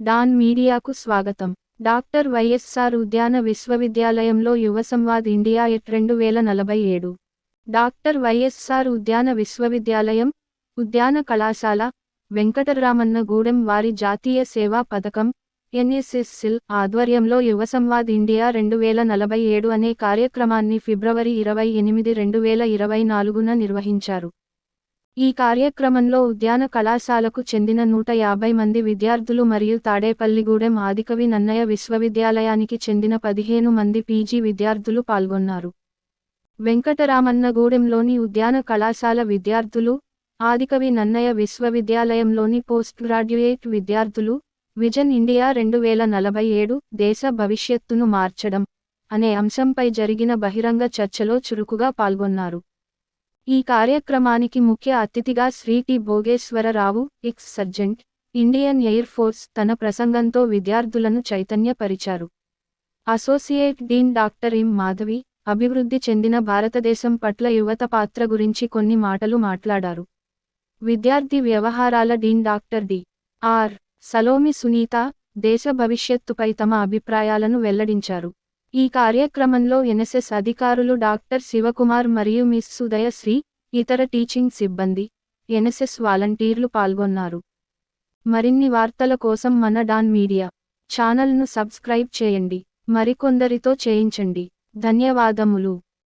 Don మీడియాకు స్వాగతం. Doctor YSR ఉద్యాన విశ్వవిద్యాలయంలో యువ సంవాద్ ఇండియా ఎట్ రెండు వేల నలభై ఏడు. డాక్టర్ వైఎస్ఆర్ ఉద్యాన విశ్వవిద్యాలయం ఉద్యాన కళాశాల వెంకటరామన్న గూడెం వారి జాతీయ సేవా పథకం ఎన్ఎస్ఎస్సిల్ ఆధ్వర్యంలో యువ సంవాద్ ఇండియా రెండు వేల నలభై ఏడు అనే కార్యక్రమాన్ని ఫిబ్రవరి ఇరవై ఎనిమిది రెండు వేల ఇరవై నాలుగున నిర్వహించారు. ఈ కార్యక్రమంలో ఉద్యాన కళాశాలకు చెందిన నూట యాభై మంది విద్యార్థులు మరియు తాడేపల్లిగూడెం ఆదికవి నన్నయ విశ్వవిద్యాలయానికి చెందిన పదిహేను మంది పీజీ విద్యార్థులు పాల్గొన్నారు. వెంకటరామన్నగూడెంలోని ఉద్యాన కళాశాల విద్యార్థులు ఆదికవి నన్నయ విశ్వవిద్యాలయంలోని పోస్ట్ గ్రాడ్యుయేట్ విద్యార్థులు విజన్ ఇండియా రెండు వేల నలభై ఏడు దేశ భవిష్యత్తును మార్చడం అనే అంశంపై జరిగిన బహిరంగ చర్చలో చురుకుగా పాల్గొన్నారు. ఈ కార్యక్రమానికి ముఖ్య అతిథిగా Shri T. Bhogeswararao ex sergeant Indian Air Force తన ప్రసంగంతో విద్యార్థులను చైతన్యపరిచారు. Associate dean doctor M. Madhavi అభివృద్ధి చెందిన భారతదేశం పట్ల యువత పాత్ర గురించి కొన్ని మాటలు మాట్లాడారు. విద్యార్థి వ్యవహారాల dean doctor D. R. Salomi Sunitha దేశ భవిష్యత్తుపై తమ అభిప్రాయాలను వెల్లడించారు. ఈ కార్యక్రమంలో ఎన్ఎస్ఎస్ అధికారులు డాక్టర్ శివకుమార్ మరియు మిస్ సుదయశ్రీ ఇతర టీచింగ్ సిబ్బంది ఎన్ఎస్ఎస్ వాలంటీర్లు పాల్గొన్నారు. మరిన్ని వార్తల కోసం మన డాన్ మీడియా ఛానల్ను సబ్స్క్రైబ్ చేయండి. మరికొందరితో చేయించండి. ధన్యవాదములు.